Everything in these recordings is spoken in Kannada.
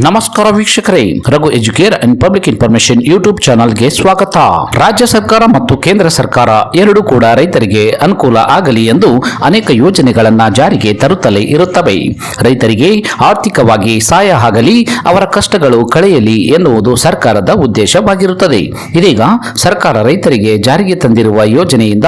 ನಮಸ್ಕಾರ ವೀಕ್ಷಕರೇ, Raghu educare and public information YouTube ಚಾನಲ್ಗೆ ಸ್ವಾಗತ. ರಾಜ್ಯ ಸರ್ಕಾರ ಮತ್ತು ಕೇಂದ್ರ ಸರ್ಕಾರ ಎರಡೂ ಕೂಡ ರೈತರಿಗೆ ಅನುಕೂಲ ಆಗಲಿ ಎಂದು ಅನೇಕ ಯೋಜನೆಗಳನ್ನು ಜಾರಿಗೆ ತರುತ್ತಲೇ ಇರುತ್ತವೆ. ರೈತರಿಗೆ ಆರ್ಥಿಕವಾಗಿ ಸಹಾಯ ಆಗಲಿ, ಅವರ ಕಷ್ಟಗಳು ಕಳೆಯಲಿ ಎನ್ನುವುದು ಸರ್ಕಾರದ ಉದ್ದೇಶವಾಗಿರುತ್ತದೆ. ಇದೀಗ ಸರ್ಕಾರ ರೈತರಿಗೆ ಜಾರಿಗೆ ತಂದಿರುವ ಯೋಜನೆಯಿಂದ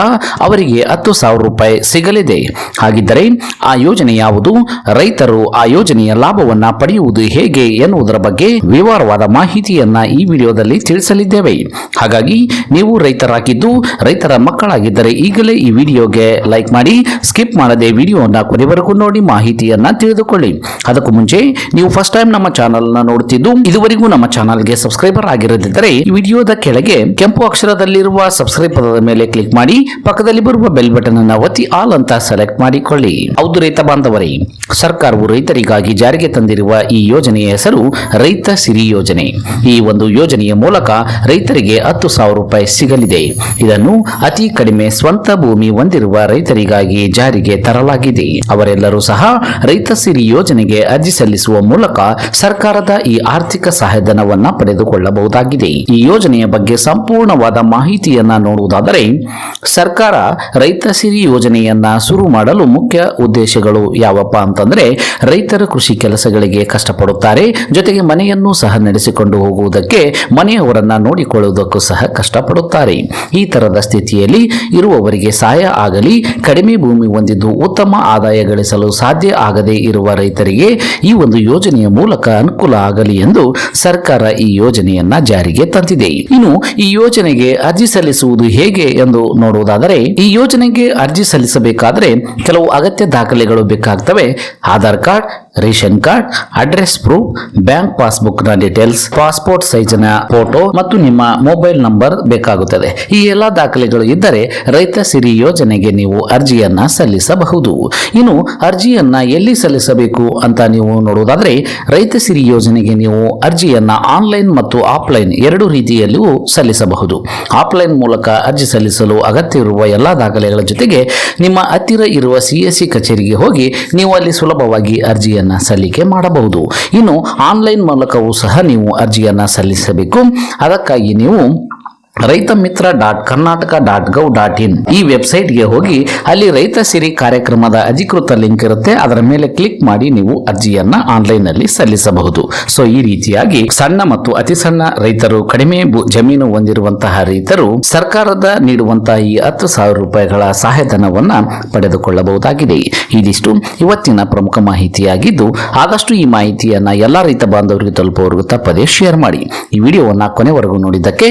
ಅವರಿಗೆ ಹತ್ತು ಸಾವಿರ ರೂಪಾಯಿ ಸಿಗಲಿದೆ. ಹಾಗಿದ್ದರೆ ಆ ಯೋಜನೆ ಯಾವುದು? ರೈತರು ಆ ಯೋಜನೆಯ ಲಾಭವನ್ನು ಪಡೆಯುವುದು ಹೇಗೆ? ಎನ್ನುವುದರ ಬಗ್ಗೆ ವಿವರವಾದ ಮಾಹಿತಿಯನ್ನ ಈ ವಿಡಿಯೋದಲ್ಲಿ ತಿಳಿಸಲಿದ್ದೇವೆ. ಹಾಗಾಗಿ ನೀವು ರೈತರಾಗಿದ್ದು, ರೈತರ ಮಕ್ಕಳಾಗಿದ್ದರೆ ಈಗಲೇ ಈ ವಿಡಿಯೋಗೆ ಲೈಕ್ ಮಾಡಿ, ಸ್ಕಿಪ್ ಮಾಡದೆ ವಿಡಿಯೋನ ಕೊನೆವರೆಗೂ ನೋಡಿ ಮಾಹಿತಿಯನ್ನ ತಿಳಿದುಕೊಳ್ಳಿ. ಅದಕ್ಕೂ ಮುಂಚೆ ನೀವು ಫಸ್ಟ್ ಟೈಮ್ ನಮ್ಮ ಚಾನಲ್ನ ನೋಡುತ್ತಿದ್ದು ಇದುವರೆಗೂ ನಮ್ಮ ಚಾನಲ್ಗೆ ಸಬ್ಸ್ಕ್ರೈಬರ್ ಆಗಿರದಿದ್ದರೆ ಈ ವಿಡಿಯೋದ ಕೆಳಗೆ ಕೆಂಪು ಅಕ್ಷರದಲ್ಲಿರುವ ಸಬ್ಸ್ಕ್ರೈಬ್ ಪದದ ಮೇಲೆ ಕ್ಲಿಕ್ ಮಾಡಿ ಪಕ್ಕದಲ್ಲಿ ಬರುವ ಬೆಲ್ ಬಟನ್ ಅನ್ನ ಒತ್ತಿ ಆಲ್ ಅಂತ ಸೆಲೆಕ್ಟ್ ಮಾಡಿಕೊಳ್ಳಿ. ಹೌದು ರೈತ ಬಾಂಧವರೇ, ಸರ್ಕಾರವು ರೈತರಿಗಾಗಿ ಜಾರಿಗೆ ತಂದಿರುವ ಈ ಯೋಜನೆಯ ಹೆಸರು ರೈತ ಸಿರಿ ಯೋಜನೆ. ಈ ಒಂದು ಯೋಜನೆಯ ಮೂಲಕ ರೈತರಿಗೆ ಹತ್ತು ಸಾವಿರ ರೂಪಾಯಿ ಸಿಗಲಿದೆ. ಇದನ್ನು ಅತಿ ಕಡಿಮೆ ಸ್ವಂತ ಭೂಮಿ ಹೊಂದಿರುವ ರೈತರಿಗಾಗಿ ಜಾರಿಗೆ ತರಲಾಗಿದೆ. ಅವರೆಲ್ಲರೂ ಸಹ ರೈತ ಸಿರಿ ಯೋಜನೆಗೆ ಅರ್ಜಿ ಸಲ್ಲಿಸುವ ಮೂಲಕ ಸರ್ಕಾರದ ಈ ಆರ್ಥಿಕ ಸಹಾಯಧನವನ್ನ ಪಡೆದುಕೊಳ್ಳಬಹುದಾಗಿದೆ. ಈ ಯೋಜನೆಯ ಬಗ್ಗೆ ಸಂಪೂರ್ಣವಾದ ಮಾಹಿತಿಯನ್ನ ನೋಡುವುದಾದರೆ, ಸರ್ಕಾರ ರೈತ ಸಿರಿ ಯೋಜನೆಯನ್ನ ಶುರು ಮಾಡಲು ಮುಖ್ಯ ಉದ್ದೇಶಗಳು ಯಾವಪ್ಪ ಅಂತಂದ್ರೆ ರೈತರ ಕೃಷಿ ಕೆಲಸಗಳಿಗೆ ಕಷ್ಟಪಡುತ್ತಾರೆ ಜೊತೆಗೆ ಮನೆಯನ್ನು ಸಹ ನಡೆಸಿಕೊಂಡು ಹೋಗುವುದಕ್ಕೆ ಮನೆಯವರನ್ನ ನೋಡಿಕೊಳ್ಳುವುದಕ್ಕೂ ಸಹ ಕಷ್ಟಪಡುತ್ತಾರೆ. ಈ ತರದ ಸ್ಥಿತಿಯಲ್ಲಿ ಇರುವವರಿಗೆ ಸಹಾಯ ಆಗಲಿ, ಕಡಿಮೆ ಭೂಮಿ ಹೊಂದಿದ್ದು ಉತ್ತಮ ಆದಾಯ ಗಳಿಸಲು ಸಾಧ್ಯ ಆಗದೇ ಇರುವ ರೈತರಿಗೆ ಈ ಒಂದು ಯೋಜನೆಯ ಮೂಲಕ ಅನುಕೂಲ ಆಗಲಿ ಎಂದು ಸರ್ಕಾರ ಈ ಯೋಜನೆಯನ್ನ ಜಾರಿಗೆ ತಂದಿದೆ. ಇನ್ನು ಈ ಯೋಜನೆಗೆ ಅರ್ಜಿ ಸಲ್ಲಿಸುವುದು ಹೇಗೆ ಎಂದು ನೋಡುವುದಾದರೆ, ಈ ಯೋಜನೆಗೆ ಅರ್ಜಿ ಸಲ್ಲಿಸಬೇಕಾದರೆ ಕೆಲವು ಅಗತ್ಯ ದಾಖಲೆಗಳು ಬೇಕಾಗ್ತವೆ. Aadhaar card, ration card, address proof bank ಪಾಸ್ಬುಕ್ನ details passport ಸೈಜಿನ ಫೋಟೋ ಮತ್ತು ನಿಮ್ಮ ಮೊಬೈಲ್ ನಂಬರ್ ಬೇಕಾಗುತ್ತದೆ. ಈ ಎಲ್ಲಾ ದಾಖಲೆಗಳು ಇದ್ದರೆ ರೈತ ಸಿರಿ ಯೋಜನೆಗೆ ನೀವು ಅರ್ಜಿಯನ್ನ ಸಲ್ಲಿಸಬಹುದು. ಇನ್ನು ಅರ್ಜಿಯನ್ನ ಎಲ್ಲಿ ಸಲ್ಲಿಸಬೇಕು ಅಂತ ನೀವು ನೋಡುವುದಾದ್ರೆ, ರೈತ ಸಿರಿ ಯೋಜನೆಗೆ ನೀವು ಅರ್ಜಿಯನ್ನ ಆನ್ಲೈನ್ ಮತ್ತು ಆಫ್ಲೈನ್ ಎರಡು ರೀತಿಯಲ್ಲಿಯೂ ಸಲ್ಲಿಸಬಹುದು. ಆಫ್ಲೈನ್ ಮೂಲಕ ಅರ್ಜಿ ಸಲ್ಲಿಸಲು ಅಗತ್ಯವಿರುವ ಎಲ್ಲಾ ದಾಖಲೆಗಳ ಜೊತೆಗೆ ನಿಮ್ಮ ಹತ್ತಿರ ಇರುವ ಸಿಎಸ್ಸಿ ಕಚೇರಿಗೆ ಹೋಗಿ ನೀವು ಅಲ್ಲಿ ಸುಲಭವಾಗಿ ಅರ್ಜಿಯನ್ನ ಸಲ್ಲಿಕೆ ಮಾಡಬಹುದು. ಇನ್ನು ಆನ್ಲೈನ್ ಮೂಲಕವೂ ಸಹ ನೀವು ಅರ್ಜಿಯನ್ನು ಸಲ್ಲಿಸಬೇಕು. ಅದಕ್ಕಾಗಿ ನೀವು Raitha Mitra dot Karnataka dot gov dot in ಈ ವೆಬ್ಸೈಟ್ಗೆ ಹೋಗಿ ಅಲ್ಲಿ ರೈತ ಸಿರಿ ಕಾರ್ಯಕ್ರಮದ ಅಧಿಕೃತ ಲಿಂಕ್ ಇರುತ್ತೆ. ಅದರ ಮೇಲೆ ಕ್ಲಿಕ್ ಮಾಡಿ ನೀವು ಅರ್ಜಿಯನ್ನ ಆನ್ಲೈನ್ನಲ್ಲಿ ಸಲ್ಲಿಸಬಹುದು. ಸೊ, ಈ ರೀತಿಯಾಗಿ ಸಣ್ಣ ಮತ್ತು ಅತಿ ಸಣ್ಣ ರೈತರು, ಕಡಿಮೆ ಜಮೀನು ಹೊಂದಿರುವಂತಹ ರೈತರು ಸರ್ಕಾರದ ನೀಡುವಂತಹ ಈ ಹತ್ತು ಸಾವಿರ ರೂಪಾಯಿಗಳ ಸಹಾಯಧನವನ್ನ ಪಡೆದುಕೊಳ್ಳಬಹುದಾಗಿದೆ. ಇದಿಷ್ಟು ಇವತ್ತಿನ ಪ್ರಮುಖ ಮಾಹಿತಿಯಾಗಿದ್ದು, ಆದಷ್ಟು ಈ ಮಾಹಿತಿಯನ್ನ ಎಲ್ಲಾ ರೈತ ಬಾಂಧವರಿಗೆ ತಲುಪುವವರೆಗೂ ತಪ್ಪದೆ ಶೇರ್ ಮಾಡಿ. ಈ ವಿಡಿಯೋವನ್ನ ಕೊನೆವರೆಗೂ ನೋಡಿದ್ದಕ್ಕೆ